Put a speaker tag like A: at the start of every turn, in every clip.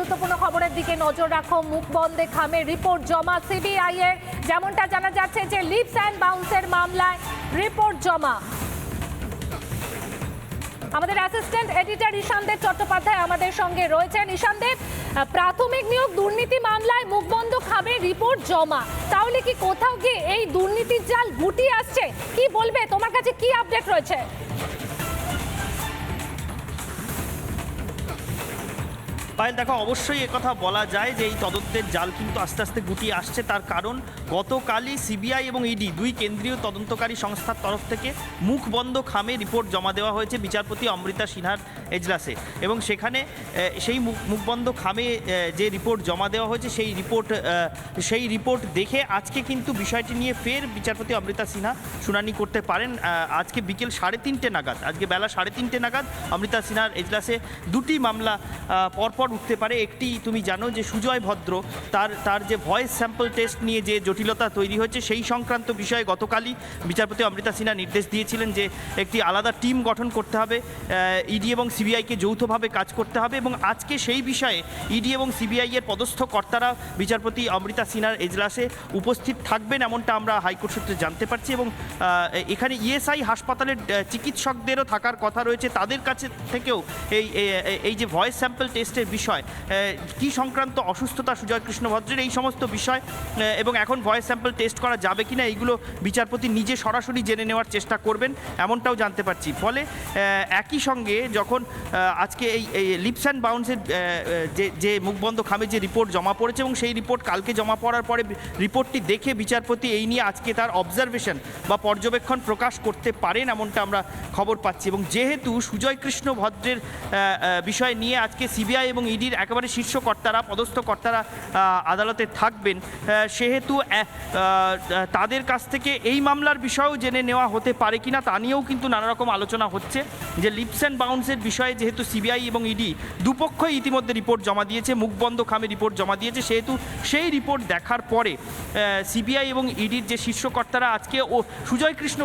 A: গুরুত্বপূর্ণ খবরের দিকে নজর রাখো। মুখ বন্ধে খামে রিপোর্ট জমা সিবিআই এর। যেমনটা জানা যাচ্ছে যে লিপস অ্যান্ড বাউন্সের মামলায় রিপোর্ট জমা। আমাদের অ্যাসিস্ট্যান্ট এডিটর ঈশানদেব চট্টোপাধ্যায় আমাদের সঙ্গে রয়েছেন। ঈশানদেব প্রাথমিক নিয়োগ দুর্নীতি মামলায় মুখবন্ধ খাবে রিপোর্ট জমা। তাহলে কি কোথাও গিয়ে এই দুর্নীতির জাল গুটিয়ে আসছে? কি বলবে? তোমার কাছে কি আপডেট রয়েছে?
B: পায়েল দেখো অবশ্যই কথা বলা যায় যে এই তদন্তের জাল কিন্তু আস্তে আস্তে গুটিয়ে আসছে। তার কারণ গতকালই সিবিআই এবং ইডি দুই কেন্দ্রীয় তদন্তকারী সংস্থার তরফ থেকে মুখ বন্ধ খামে রিপোর্ট জমা দেওয়া হয়েছে। বিচারপতি অমৃতা সিনহার এজলাসে। এবং সেখানে সেই মুখ মুখবন্ধ খামে যে রিপোর্ট জমা দেওয়া হয়েছে, সেই রিপোর্ট সেই রিপোর্ট দেখে আজকে কিন্তু বিষয়টি নিয়ে ফের বিচারপতি অমৃতা সিনহা শুনানি করতে পারেন। আজকে বিকেল সাড়ে তিনটে নাগাদ, আজকে বেলা সাড়ে তিনটে নাগাদ অমৃতা সিনহার এজলাসে দুটি মামলা পরপর উঠতে পারে। একটি তুমি জানো যে সুজয় ভদ্র, তার তার যে ভয়েস স্যাম্পল টেস্ট নিয়ে যে জটিলতা তৈরি হয়েছে, সেই সংক্রান্ত বিষয়ে গতকালই বিচারপতি অমৃতা সিনহা নির্দেশ দিয়েছিলেন যে একটি আলাদা টিম গঠন করতে হবে। ইডি এবং সিবিআইকে যৌথভাবে কাজ করতে হবে এবং আজকে সেই বিষয়ে ইডি এবং সিবিআই এর পদস্থ কর্তারা বিচারপতি অমৃতা সিনহার এজলাসে উপস্থিত থাকবেন এমনটা আমরা হাইকোর্ট সূত্রে জানতে পারছি এবং এখানে ইএসআই হাসপাতালের চিকিৎসকদেরও থাকার কথা রয়েছে। তাদের কাছে থেকেও এই এই- যে ভয়েস স্যাম্পল টেস্টের বিষয় কি সংক্রান্ত অসুস্থতা সুজয় কৃষ্ণ ভদ্রের এই সমস্ত বিষয় এবং এখন ভয়েস স্যাম্পল টেস্ট করা যাবে কিনা এইগুলো বিচারপতি নিজে সরাসরি জেনে নেওয়ার চেষ্টা করবেন, এমনটাও জানতে পারছি। ফলে একই সঙ্গে যখন আজকে এই এই লিপস অ্যান্ড বাউন্সের যে যে মুখবন্ধ খামে যে রিপোর্ট জমা পড়েছে এবং সেই রিপোর্ট কালকে জমা পড়ার পরে রিপোর্টটি দেখে বিচারপতি এই নিয়ে আজকে তার অবজারভেশন বা পর্যবেক্ষণ প্রকাশ করতে পারেন এমনটা আমরা খবর পাচ্ছি। এবং যেহেতু সুজয় কৃষ্ণ ভদ্রের বিষয় নিয়ে আজকে সিবিআই এবং ইডির একেবারে শীর্ষ কর্তারা, পদস্থ কর্তারা আদালতে থাকবেন সেহেতু তাদের কাছ থেকে এই মামলার বিষয়েও জেনে নেওয়া হতে পারে কিনা তা নিয়েও কিন্তু নানা রকম আলোচনা হচ্ছে। যে লিপস অ্যান্ড বাউন্সের বিষয়ে যেহেতু সিবিআই এবং ইডি দুপক্ষই ইতিমধ্যে রিপোর্ট জমা দিয়েছে মুখবন্ধ খামে রিপোর্ট জমা দিয়েছে সেহেতু সেই রিপোর্ট দেখার পরে সিবিআই এবং ইডির যে শীর্ষকর্তারা আজকে ও সুজয় কৃষ্ণ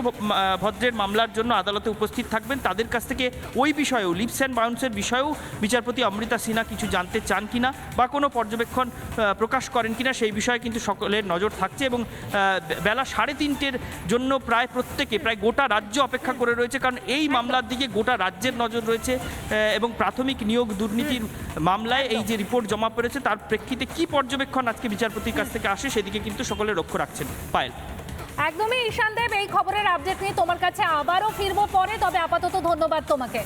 B: ভদ্রের মামলার জন্য আদালতে উপস্থিত থাকবেন তাদের কাছ থেকে ওই বিষয়েও লিপস অ্যান্ড বাউন্সের বিষয়েও বিচারপতি অমৃতা সিনহা কিছু জানতে চান কিনা বা কোনো পর্যবেক্ষণ প্রকাশ করেন কিনা সেই বিষয়ে কিন্তু সকলের নজর থাকছে এবং বেলা সাড়ে তিনটের জন্য প্রায় প্রত্যেকে প্রায় গোটা রাজ্য অপেক্ষা করে রয়েছে কারণ এই মামলার দিকে গোটা রাজ্যের নজর রয়েছে এবং প্রাথমিক নিয়োগ দুর্নীতির মামলায় এই যে রিপোর্ট জমা পড়েছে, তার প্রেক্ষিতে কি পর্যবেক্ষণ আজকে বিচারপতির কাছ থেকে আসে, সেদিকে কিন্তু সকলে লক্ষ্য রাখছেন। পায়েল।
A: একদমই ঈশান দেব, এই খবরের আপডেট নিয়ে তোমার কাছে আবারও ফিরবো পরে, তবে আপাতত ধন্যবাদ তোমাকে।